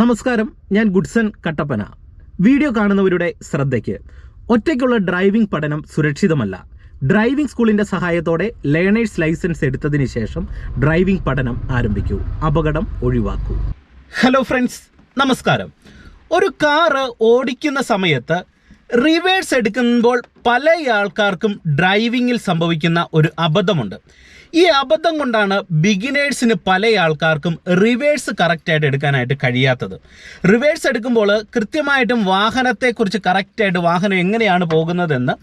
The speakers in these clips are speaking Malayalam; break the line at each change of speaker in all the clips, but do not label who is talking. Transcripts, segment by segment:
നമസ്കാരം ഞാൻ ഗുഡ്സൺ കട്ടപ്പന. വീഡിയോ കാണുന്നവരുടെ ശ്രദ്ധയ്ക്ക്. ഒറ്റയ്ക്കുള്ള ഡ്രൈവിംഗ് പഠനം സുരക്ഷിതമല്ല. ഡ്രൈവിംഗ് സ്കൂളിന്റെ സഹായത്തോടെ ലേണേഴ്സ് ലൈസൻസ് എടുത്തതിന് ശേഷം ഡ്രൈവിംഗ് പഠനം ആരംഭിക്കൂ. അപകടം ഒഴിവാക്കൂ. ഹലോ ഫ്രണ്ട്സ് നമസ്കാരം. ഒരു കാറ് ഓടിക്കുന്ന സമയത്ത് റിവേഴ്സ് എടുക്കുമ്പോൾ പല ആൾക്കാർക്കും ഡ്രൈവിങ്ങിൽ സംഭവിക്കുന്ന ഒരു അബദ്ധമുണ്ട്. ഈ അബദ്ധം കൊണ്ടാണ് ബിഗിനേഴ്സിന് പല ആൾക്കാർക്കും റിവേഴ്സ് കറക്റ്റായിട്ട് എടുക്കാനായിട്ട് കഴിയാത്തത്. റിവേഴ്സ് എടുക്കുമ്പോൾ കൃത്യമായിട്ടും വാഹനത്തെക്കുറിച്ച് കറക്റ്റായിട്ട് വാഹനം എങ്ങനെയാണ് പോകുന്നതെന്ന്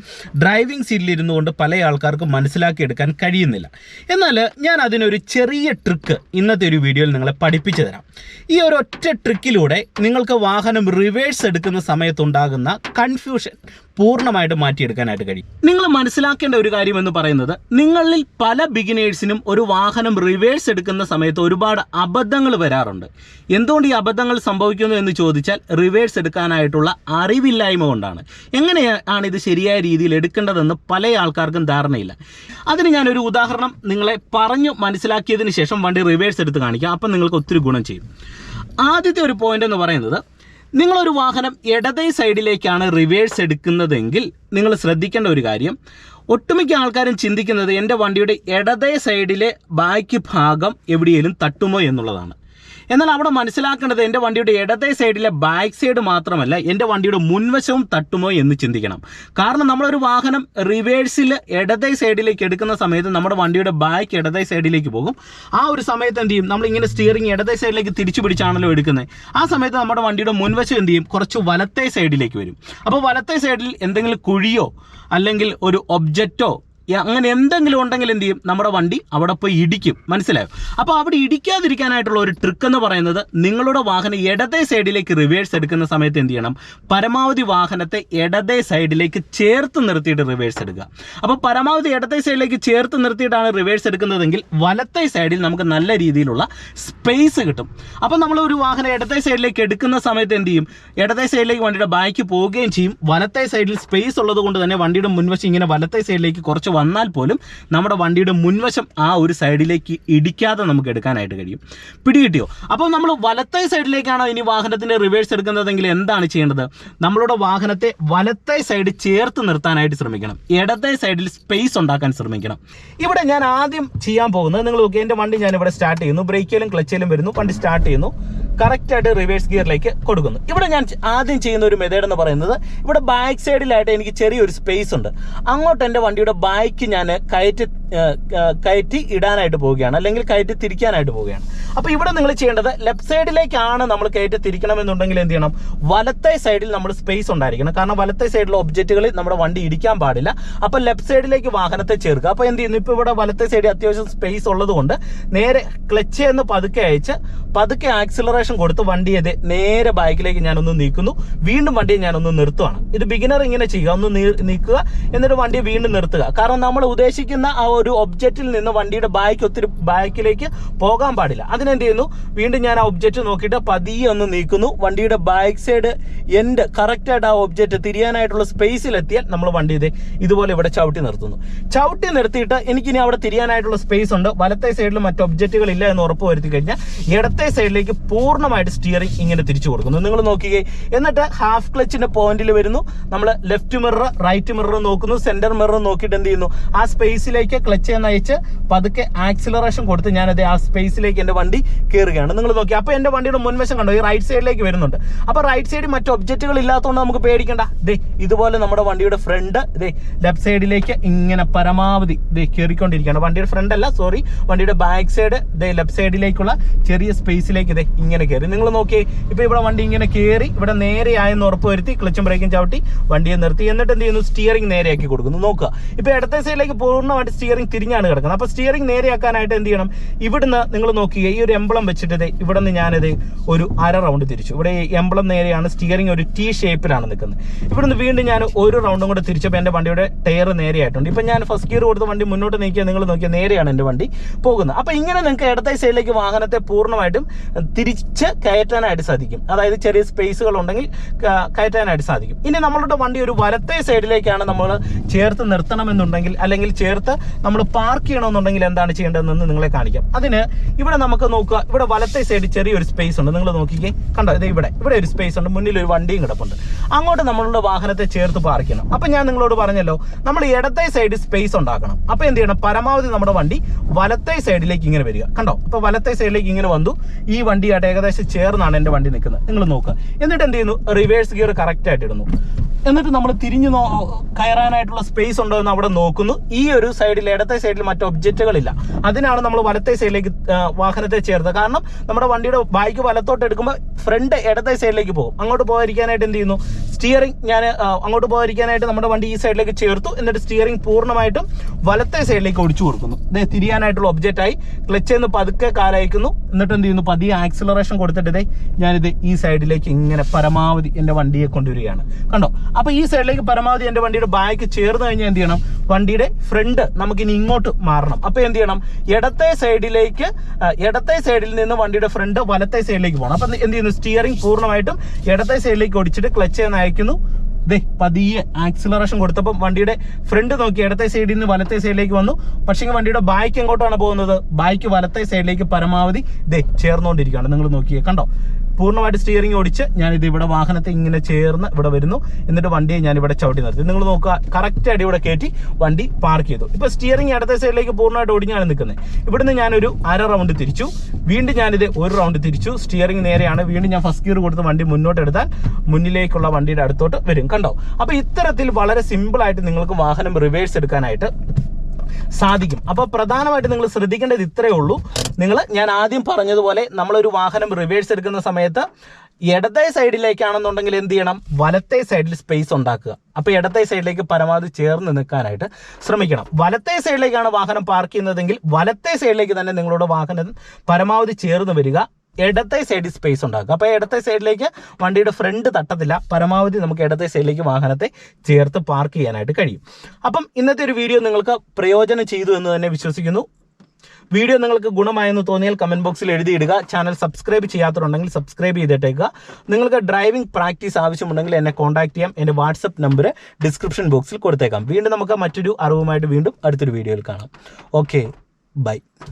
ഡ്രൈവിംഗ് സീറ്റിലിരുന്നു കൊണ്ട് പല ആൾക്കാർക്കും മനസ്സിലാക്കിയെടുക്കാൻ കഴിയുന്നില്ല. എന്നാൽ ഞാൻ അതിനൊരു ചെറിയ ട്രിക്ക് ഇന്നത്തെ ഒരു വീഡിയോയിൽ നിങ്ങളെ പഠിപ്പിച്ചു തരാം. ഈ ഒരു ഒറ്റ ട്രിക്കിലൂടെ നിങ്ങൾക്ക് വാഹനം റിവേഴ്സ് എടുക്കുന്ന സമയത്തുണ്ടാകുന്ന കൺഫ്യൂഷൻ പൂർണമായിട്ട് മാറ്റിയെടുക്കാനായിട്ട് കഴിയും. നിങ്ങൾ മനസ്സിലാക്കേണ്ട ഒരു കാര്യം എന്ന് പറയുന്നത് നിങ്ങളിൽ പല ബിഗിനേഴ്സിനും ഒരു വാഹനം റിവേഴ്സ് എടുക്കുന്ന സമയത്ത് ഒരുപാട് അബദ്ധങ്ങൾ വരാറുണ്ട്. എന്തുകൊണ്ട് ഈ അബദ്ധങ്ങൾ സംഭവിക്കുന്നു എന്ന് ചോദിച്ചാൽ റിവേഴ്സ് എടുക്കാനായിട്ടുള്ള അറിവില്ലായ്മ കൊണ്ടാണ്. എങ്ങനെയാണ് ഇത് ശരിയായ രീതിയിൽ എടുക്കേണ്ടതെന്ന് പല ആൾക്കാർക്കും ധാരണയില്ല. അതിന് ഞാനൊരു ഉദാഹരണം നിങ്ങളെ പറഞ്ഞു മനസ്സിലാക്കിയതിന് ശേഷം വണ്ടി റിവേഴ്സ് എടുത്ത് കാണിക്കാം. അപ്പം നിങ്ങൾക്ക് ഒത്തിരി ഗുണം ചെയ്യും. ആദ്യത്തെ ഒരു പോയിന്റ് എന്ന് പറയുന്നത് നിങ്ങളൊരു വാഹനം ഇടതേ സൈഡിലേക്കാണ് റിവേഴ്സ് എടുക്കുന്നതെങ്കിൽ നിങ്ങൾ ശ്രദ്ധിക്കേണ്ട ഒരു കാര്യം. ഒട്ടുമിക്ക ആൾക്കാരും ചിന്തിക്കുന്നത് എന്റെ വണ്ടിയുടെ ഇടതേ സൈഡിലെ ബാക്ക് ഭാഗം എവിടെയെങ്കിലും തട്ടുമോ എന്നുള്ളതാണ്. എന്നാൽ അവിടെ മനസ്സിലാക്കേണ്ടത് എന്റെ വണ്ടിയുടെ ഇടത്തെ സൈഡിലെ ബാക്ക് സൈഡ് മാത്രമല്ല എന്റെ വണ്ടിയുടെ മുൻവശവും തട്ടുമോ എന്ന് ചിന്തിക്കണം. കാരണം നമ്മളൊരു വാഹനം റിവേഴ്സിൽ ഇടത്തെ സൈഡിലേക്ക് എടുക്കുന്ന സമയത്ത് നമ്മുടെ വണ്ടിയുടെ ബാക്ക് ഇടത്തെ സൈഡിലേക്ക് പോകും. ആ ഒരു സമയത്ത് എന്ത് ചെയ്യും? നമ്മളിങ്ങനെ സ്റ്റിയറിംഗ് ഇടത്തെ സൈഡിലേക്ക് തിരിച്ചു പിടിച്ചാണല്ലോ എടുക്കുന്നത്. ആ സമയത്ത് നമ്മുടെ വണ്ടിയുടെ മുൻവശം എന്ത് ചെയ്യും? കുറച്ച് വലത്തെ സൈഡിലേക്ക് വരും. അപ്പോൾ വലത്തെ സൈഡിൽ എന്തെങ്കിലും കുഴിയോ അല്ലെങ്കിൽ ഒരു ഒബ്ജക്റ്റോ അങ്ങനെ എന്തെങ്കിലും ഉണ്ടെങ്കിൽ എന്ത് ചെയ്യും? നമ്മുടെ വണ്ടി അവിടെ പോയി ഇടിക്കും. മനസ്സിലായോ? അപ്പോൾ അവിടെ ഇടിക്കാതിരിക്കാനായിട്ടുള്ള ഒരു ട്രിക്ക് എന്ന് പറയുന്നത് നിങ്ങളുടെ വാഹനം ഇടതേ സൈഡിലേക്ക് റിവേഴ്സ് എടുക്കുന്ന സമയത്ത് എന്ത് ചെയ്യണം? പരമാവധി വാഹനത്തെ ഇടതേ സൈഡിലേക്ക് ചേർത്ത് നിർത്തിയിട്ട് റിവേഴ്സ് എടുക്കുക. അപ്പോൾ പരമാവധി ഇടത്തെ സൈഡിലേക്ക് ചേർത്ത് നിർത്തിയിട്ടാണ് റിവേഴ്സ് എടുക്കുന്നതെങ്കിൽ വലത്തെ സൈഡിൽ നമുക്ക് നല്ല രീതിയിലുള്ള സ്പേസ് കിട്ടും. അപ്പോൾ നമ്മൾ ഒരു വാഹനം ഇടത്തെ സൈഡിലേക്ക് എടുക്കുന്ന സമയത്ത് എന്ത് ചെയ്യും? ഇടത്തെ സൈഡിലേക്ക് വണ്ടിയുടെ ബാക്ക് പോവുകയും ചെയ്യും. വലത്തെ സൈഡിൽ സ്പേസ് ഉള്ളത് കൊണ്ട് തന്നെ വണ്ടിയുടെ മുൻവശം ഇങ്ങനെ വലത്തെ സൈഡിലേക്ക് കുറച്ച് വന്നാൽ പോലും നമ്മുടെ വണ്ടിയുടെ മുൻവശം ആ ഒരു സൈഡിലേക്ക് ഇടിക്കാതെ നമുക്ക് എടുക്കാനായിട്ട് കഴിയും. പിടികിട്ടിയോ? അപ്പോൾ നമ്മൾ വലത്തേ സൈഡിലേക്കാണോ ഇനി വാഹനത്തിന്റെ റിവേഴ്സ് എടുക്കുന്നതെങ്കിൽ എന്താണ് ചെയ്യേണ്ടത്? നമ്മളുടെ വാഹനത്തെ വലത്തേ സൈഡ് ചേർത്ത് നിർത്താനായിട്ട് ശ്രമിക്കണം. ഇടത്തേ സൈഡിൽ സ്പേസ് ഉണ്ടാക്കാൻ ശ്രമിക്കണം. ഇവിടെ ഞാൻ ആദ്യം ചെയ്യാൻ പോകുന്നത് നിങ്ങൾ നോക്കി എന്റെ വണ്ടി ഞാൻ ഇവിടെ സ്റ്റാർട്ട് ചെയ്യുന്നു ബ്രേക്കിലും ക്ലച്ചിലും വരുന്നു വണ്ടി സ്റ്റാർട്ട് ചെയ്യുന്നു. കറക്റ്റ് ആയിട്ട് റിവേഴ്സ് ഗിയറിലേക്ക് കൊടുക്കുന്നു. ഇവിടെ ഞാൻ ആദ്യം ചെയ്യുന്ന ഒരു മെത്തേഡ് എന്ന് പറയുന്നത് ഇവിടെ ബാക്ക് സൈഡിലായിട്ട് എനിക്ക് ചെറിയൊരു സ്പേസ് ഉണ്ട്. അങ്ങോട്ട് എന്റെ വണ്ടിയുടെ ബാക്ക് ഞാൻ കയറ്റി കയറ്റി ഇടാനായിട്ട് പോവുകയാണ് അല്ലെങ്കിൽ കയറ്റി തിരിക്കാനായിട്ട് പോവുകയാണ്. അപ്പോൾ ഇവിടെ നിങ്ങൾ ചെയ്യേണ്ടത് ലെഫ്റ്റ് സൈഡിലേക്കാണ് നമ്മൾ കയറ്റി തിരിക്കണമെന്നുണ്ടെങ്കിൽ എന്ത് ചെയ്യണം? വലത്തെ സൈഡിൽ നമ്മൾ സ്പേസ് ഉണ്ടായിരിക്കണം. കാരണം വലത്തെ സൈഡിലെ ഒബ്ജക്റ്റുകളിൽ നമ്മുടെ വണ്ടി ഇടിക്കാൻ പാടില്ല. അപ്പോൾ ലെഫ്റ്റ് സൈഡിലേക്ക് വാഹനത്തെ ചേർക്കുക. അപ്പോൾ എന്ത് ചെയ്യുന്നു? ഇപ്പോൾ ഇവിടെ വലത്തെ സൈഡിൽ അത്യാവശ്യം സ്പേസ് ഉള്ളതുകൊണ്ട് നേരെ ക്ലച്ച് എന്ന് പതുക്കെ അയച്ച് പതുക്കെ ആക്സിലറേഷൻ കൊടുത്ത് വണ്ടിയെ നേരെ ബാക്കിലേക്ക് ഞാനൊന്ന് നീക്കുന്നു. വീണ്ടും വണ്ടിയെ ഞാനൊന്ന് നിർത്തുവാണ്. ഇത് ബിഗിനർ ഇങ്ങനെ ചെയ്യുക. ഒന്ന് നീക്കുക. എന്നിട്ട് വണ്ടി വീണ്ടും നിർത്തുക. കാരണം നമ്മൾ ഉദ്ദേശിക്കുന്ന ആ ഒബ്ജക്റ്റിൽ നിന്ന് വണ്ടിയുടെ ബാക്ക് ഒത്തിരി ബാക്കിലേക്ക് പോകാൻ പാടില്ല. അതിനെന്ത് ചെയ്യുന്നു? വീണ്ടും ഞാൻ ആ ഒബ്ജക്റ്റ് നോക്കിയിട്ട് പതിയെ ഒന്ന് നീക്കുന്നു. വണ്ടിയുടെ ബാക്ക് സൈഡ് എൻഡ് കറക്റ്റായിട്ട് ആ ഒബ്ജക്റ്റ് തിരിയാനായിട്ടുള്ള സ്പേസിലെത്തിയാൽ നമ്മൾ വണ്ടി ഇതേ ഇതുപോലെ ഇവിടെ ചവിട്ടി നിർത്തുന്നു. ചവിട്ടി നിർത്തിയിട്ട് എനിക്കിനി അവിടെ തിരിയാനായിട്ടുള്ള സ്പേസ് ഉണ്ട്. വലത്തെ സൈഡിൽ മറ്റു ഒബ്ജക്റ്റുകൾ ഇല്ല എന്ന് ഉറപ്പ് വരുത്തി കഴിഞ്ഞാൽ ഇടത്തെ സൈഡിലേക്ക് പൂർണമായിട്ട് സ്റ്റിയറിംഗ് ഇങ്ങനെ തിരിച്ചു കൊടുക്കുന്നു. നിങ്ങൾ നോക്കിക്കേ എന്നിട്ട് ഹാഫ് ക്ലച്ചിന്റെ പോയിന്റിൽ വരുന്നു. നമ്മൾ ലെഫ്റ്റ് മിറർ റൈറ്റ് മിറർ നോക്കുന്നു. സെന്റർ മിറർ നോക്കിയിട്ട് എന്ത് ചെയ്യുന്നു? ആ സ്പേസിലേക്ക് ക്ലച്ച് എന്ന് അയച്ച് പതുക്കെ ആക്സിലറേഷൻ കൊടുത്ത് ഞാനത് ആ സ്പേസിലേക്ക് എന്റെ വണ്ടി കയറുകയാണ് നിങ്ങൾ നോക്കി അപ്പോൾ എന്റെ വണ്ടിയുടെ മുൻവശം കണ്ടോ? ഈ റൈറ്റ് സൈഡിലേക്ക് വരുന്നുണ്ട്. അപ്പോൾ റൈറ്റ് സൈഡിൽ മറ്റ് ഒബ്ജക്റ്റുകൾ ഇല്ലാത്തതുകൊണ്ട് നമുക്ക് പേടിക്കണ്ട. ദേ ഇതുപോലെ നമ്മുടെ വണ്ടിയുടെ ഫ്രണ്ട് ദേ ലെഫ്റ്റ് സൈഡിലേക്ക് ഇങ്ങനെ പരമാവധി ദേ കയറിക്കൊണ്ടിരിക്കുകയാണ് വണ്ടിയുടെ ഫ്രണ്ട് അല്ല സോറി വണ്ടിയുടെ ബാക്ക് സൈഡ് ദേ ലെഫ്റ്റ് സൈഡിലേക്കുള്ള ചെറിയ സ്പേസിലേക്ക് ദേ ഇങ്ങനെ കയറി നിങ്ങൾ നോക്കിയേ ഇപ്പൊ ഇവിടെ വണ്ടി ഇങ്ങനെ കയറി ഇവിടെ നേരെയായെന്ന് ഉറപ്പ് വരുത്തി ക്ലച്ചും ബ്രേക്കും ചവിട്ടി വണ്ടിയെ നിർത്തി. എന്നിട്ട് എന്ത് ചെയ്യുന്നു? സ്റ്റിയറിംഗ് നേരെയാക്കി കൊടുക്കുന്നു. നോക്കുക. ഇപ്പൊ ഇടത്തെ സൈഡിലേക്ക് പൂർണമായിട്ട് സ്റ്റിയറിംഗ് തിരിഞ്ഞാണ് കിടക്കുന്നത്. അപ്പോൾ സ്റ്റിയറിംഗ് നേരെയാക്കാനായിട്ട് എന്ത് ചെയ്യണം? ഇവിടുന്ന് നിങ്ങൾ നോക്കുക ഈ ഒരു എംബ്ലം വെച്ചിട്ട് ഇവിടുന്ന് ഞാനിത് ഒരു അര റൗണ്ട് തിരിച്ചു. ഇവിടെ എംബ്ലം നേരെയാണ് സ്റ്റിയറിംഗ് ഒരു ടി ഷേപ്പിലാണ് നിൽക്കുന്നത്. ഇവിടുന്ന് വീണ്ടും ഞാൻ ഒരു റൗണ്ടും കൂടെ തിരിച്ചപ്പോൾ എന്റെ വണ്ടിയുടെ ടയർ നേരെയായിട്ടുണ്ട്. ഇപ്പം ഞാൻ ഫസ്റ്റ് ഗിയർ കൊടുത്ത വണ്ടി മുന്നോട്ട് നീക്കിയാൽ നിങ്ങൾ നോക്കിയാൽ നേരെയാണ് എന്റെ വണ്ടി പോകുന്നത്. അപ്പോൾ ഇങ്ങനെ നിങ്ങൾക്ക് ഇടത്തെ സൈഡിലേക്ക് വാഹനത്തെ പൂർണമായിട്ടും തിരിച്ച് കയറ്റാനായിട്ട് സാധിക്കും. അതായത് ചെറിയ സ്പേസുകൾ ഉണ്ടെങ്കിൽ കയറ്റാനായിട്ട് സാധിക്കും. ഇനി നമ്മളുടെ വണ്ടി ഒരു വലത്തെ സൈഡിലേക്കാണ് നമ്മൾ ചേർത്ത് നിർത്തണമെന്നുണ്ടെങ്കിൽ അല്ലെങ്കിൽ ചേർത്ത് നമ്മൾ പാർക്ക് ചെയ്യണമെന്നുണ്ടെങ്കിൽ എന്താണ് ചെയ്യേണ്ടതെന്ന് നിങ്ങളെ കാണിക്കാം. അതിന് ഇവിടെ നമുക്ക് നോക്കുക. ഇവിടെ വലത്തെ സൈഡിൽ ചെറിയൊരു സ്പേസ് ഉണ്ട്. നിങ്ങൾ നോക്കിക്കേ. കണ്ടോ? ഇത് ഇവിടെ. ഇവിടെ ഒരു സ്പേസ് ഉണ്ട്. മുന്നിൽ ഒരു വണ്ടിയും കിടപ്പുണ്ട്. അങ്ങോട്ട് നമ്മളുടെ വാഹനത്തെ ചേർത്ത് പാർക്ക് ചെയ്യണം. അപ്പം ഞാൻ നിങ്ങളോട് പറഞ്ഞല്ലോ നമ്മൾ ഇടത്തെ സൈഡ് സ്പേസ് ഉണ്ടാക്കണം. അപ്പോൾ എന്ത് ചെയ്യണം? പരമാവധി നമ്മുടെ വണ്ടി വലത്തെ സൈഡിലേക്ക് ഇങ്ങനെ വരിക. കണ്ടോ? അപ്പോൾ വലത്തെ സൈഡിലേക്ക് ഇങ്ങനെ വന്നു. ഈ വണ്ടിയായിട്ട് ഏകദേശം ചേർന്നാണ് എന്റെ വണ്ടി നിൽക്കുന്നത്. നിങ്ങൾ നോക്കുക. എന്നിട്ട് എന്ത് ചെയ്യുന്നു? റിവേഴ്സ് ഗിയർ കറക്റ്റായിട്ട് ഇടുന്നു. എന്നിട്ട് നമ്മൾ തിരിഞ്ഞു നോ കയറാനായിട്ടുള്ള സ്പേസ് ഉണ്ടോ എന്ന് അവിടെ നോക്കുന്നു. ഈ ഒരു സൈഡിൽ ഇടത്തെ സൈഡിൽ മറ്റു ഒബ്ജക്റ്റുകളില്ല അതിനാണ് നമ്മൾ വലത്തെ സൈഡിലേക്ക് വാഹനത്തെ ചേർത്തത്. കാരണം നമ്മുടെ വണ്ടിയുടെ ബൈക്ക് വലത്തോട്ട് എടുക്കുമ്പോൾ ഫ്രണ്ട് ഇടത്തെ സൈഡിലേക്ക് പോകും. അങ്ങോട്ട് പോകാതിരിക്കാനായിട്ട് എന്ത് ചെയ്യുന്നു? സ്റ്റിയറിംഗ് ഞാൻ അങ്ങോട്ട് പോകാതിരിക്കാനായിട്ട് നമ്മുടെ വണ്ടി ഈ സൈഡിലേക്ക് ചേർത്തു. എന്നിട്ട് സ്റ്റിയറിംഗ് പൂർണമായിട്ടും വലത്തെ സൈഡിലേക്ക് ഒടിച്ചു കൊടുക്കുന്നു. ഇതേ തിരിയാനായിട്ടുള്ള ഒബ്ജക്റ്റ് ആയി. ക്ലച്ച് നിന്ന് പതുക്കെ കാലയക്കുന്നു. എന്നിട്ട് എന്ത് ചെയ്യുന്നു? പതിയെ ആക്സിലറേഷൻ കൊടുത്തിട്ട് ഇതേ ഞാനിത് ഈ സൈഡിലേക്ക് ഇങ്ങനെ പരമാവധി എന്റെ വണ്ടിയെ കൊണ്ടുവരികയാണ്. കണ്ടോ? അപ്പൊ ഈ സൈഡിലേക്ക് പരമാവധി എന്റെ വണ്ടിയുടെ ബാക്ക് ചേർന്ന് കഴിഞ്ഞാൽ എന്ത് ചെയ്യണം? വണ്ടിയുടെ ഫ്രണ്ട് നമുക്കിനി ഇങ്ങോട്ട് മാറണം. അപ്പൊ എന്ത് ചെയ്യണം? ഇടത്തെ സൈഡിലേക്ക് ഇടത്തെ സൈഡിൽ നിന്ന് വണ്ടിയുടെ ഫ്രണ്ട് വലത്തെ സൈഡിലേക്ക് പോകണം. അപ്പൊ എന്ത് ചെയ്യുന്നു? സ്റ്റിയറിംഗ് പൂർണമായിട്ടും ഇടത്തെ സൈഡിലേക്ക് ഓടിച്ചിട്ട് ക്ലച്ച് ചെയ്യാൻ അയക്കുന്നു. ദേ പതിയെ ആക്സിലറേഷൻ കൊടുത്തപ്പോൾ വണ്ടിയുടെ ഫ്രണ്ട് നോക്കി ഇടത്തെ സൈഡിൽ നിന്ന് വലത്തെ സൈഡിലേക്ക് വന്നു. പക്ഷേ വണ്ടിയുടെ ബാക്ക് എങ്ങോട്ടാണ് പോകുന്നത്? ബാക്ക് വലത്തെ സൈഡിലേക്ക് പരമാവധി ദേ ചേർന്നുകൊണ്ടിരിക്കുകയാണ്. നിങ്ങൾ നോക്കിയേ കണ്ടോ? പൂർണമായിട്ട് സ്റ്റിയറിംഗ് ഓടിച്ച് ഞാൻ ഇത് ഇവിടെ വാഹനത്തെ ഇങ്ങനെ ചേർന്ന് ഇവിടെ വരുന്നു. എന്നിട്ട് വണ്ടിയെ ഞാൻ ഇവിടെ ചവിട്ടി നിർത്തി. നിങ്ങൾ നോക്കുക കറക്റ്റ് ആയിട്ട് ഇവിടെ കയറ്റി വണ്ടി പാർക്ക് ചെയ്തു. ഇപ്പൊ സ്റ്റിയറിംഗ് അടുത്ത സൈഡിലേക്ക് പൂർണമായിട്ട് ഓടിഞ്ഞാണ് നിൽക്കുന്നത്. ഇവിടുന്ന് ഞാനൊരു അര റൗണ്ട് തിരിച്ചു. വീണ്ടും ഞാനിത് ഒരു റൗണ്ട് തിരിച്ചു. സ്റ്റിയറിംഗ് നേരെയാണ്. വീണ്ടും ഞാൻ ഫസ്റ്റ് ഗിയർ കൊടുത്ത് വണ്ടി മുന്നോട്ട് എടുത്താൽ മുന്നിലേക്കുള്ള വണ്ടിയുടെ അടുത്തോട്ട് വരും. കണ്ടോ? അപ്പൊ ഇത്തരത്തിൽ വളരെ സിമ്പിൾ ആയിട്ട് നിങ്ങൾക്ക് വാഹനം റിവേഴ്സ് എടുക്കാനായിട്ട് സാധിക്കും. അപ്പോൾ പ്രധാനമായിട്ട് നിങ്ങൾ ശ്രദ്ധിക്കേണ്ടത് ഇത്രയേ ഉള്ളൂ. നിങ്ങൾ ഞാൻ ആദ്യം പറഞ്ഞതുപോലെ നമ്മളൊരു വാഹനം റിവേഴ്സ് എടുക്കുന്ന സമയത്ത് ഇടത്തെ സൈഡിലേക്കാണെന്നുണ്ടെങ്കിൽ എന്ത് ചെയ്യണം? വലത്തെ സൈഡിൽ സ്പേസ് ഉണ്ടാക്കുക. അപ്പോൾ ഇടത്തെ സൈഡിലേക്ക് പരമാവധി ചേർന്ന് നിൽക്കാനായിട്ട് ശ്രമിക്കണം. വലത്തെ സൈഡിലേക്കാണ് വാഹനം പാർക്ക് ചെയ്യുന്നതെങ്കിൽ വലത്തെ സൈഡിലേക്ക് തന്നെ നിങ്ങളുടെ വാഹനം പരമാവധി ചേർന്ന് വരിക. ഇടത്തെ സൈഡിൽ സ്പേസ് ഉണ്ടാക്കുക. അപ്പോൾ ഇടത്തെ സൈഡിലേക്ക് വണ്ടിയുടെ ഫ്രണ്ട് തട്ടത്തില്ല. പരമാവധി നമുക്ക് ഇടത്തെ സൈഡിലേക്ക് വാഹനത്തെ ചേർത്ത് പാർക്ക് ചെയ്യാനായിട്ട് കഴിയും. അപ്പം ഇന്നത്തെ ഒരു വീഡിയോ നിങ്ങൾക്ക് പ്രയോജനം ചെയ്തു എന്ന് തന്നെ വിശ്വസിക്കുന്നു. വീഡിയോ നിങ്ങൾക്ക് ഗുണമായെന്ന് തോന്നിയാൽ കമന്റ് ബോക്സിൽ എഴുതിയിടുക. ചാനൽ സബ്സ്ക്രൈബ് ചെയ്യാത്തതുണ്ടെങ്കിൽ സബ്സ്ക്രൈബ് ചെയ്തിട്ടേക്കുക. നിങ്ങൾക്ക് ഡ്രൈവിംഗ് പ്രാക്ടീസ് ആവശ്യമുണ്ടെങ്കിൽ എന്നെ കോൺടാക്ട് ചെയ്യാം. എന്റെ വാട്സപ്പ് നമ്പർ ഡിസ്ക്രിപ്ഷൻ ബോക്സിൽ കൊടുത്തേക്കാം. വീണ്ടും നമുക്ക് മറ്റൊരു അറിവുമായിട്ട് വീണ്ടും അടുത്തൊരു വീഡിയോയിൽ കാണാം. Okay bye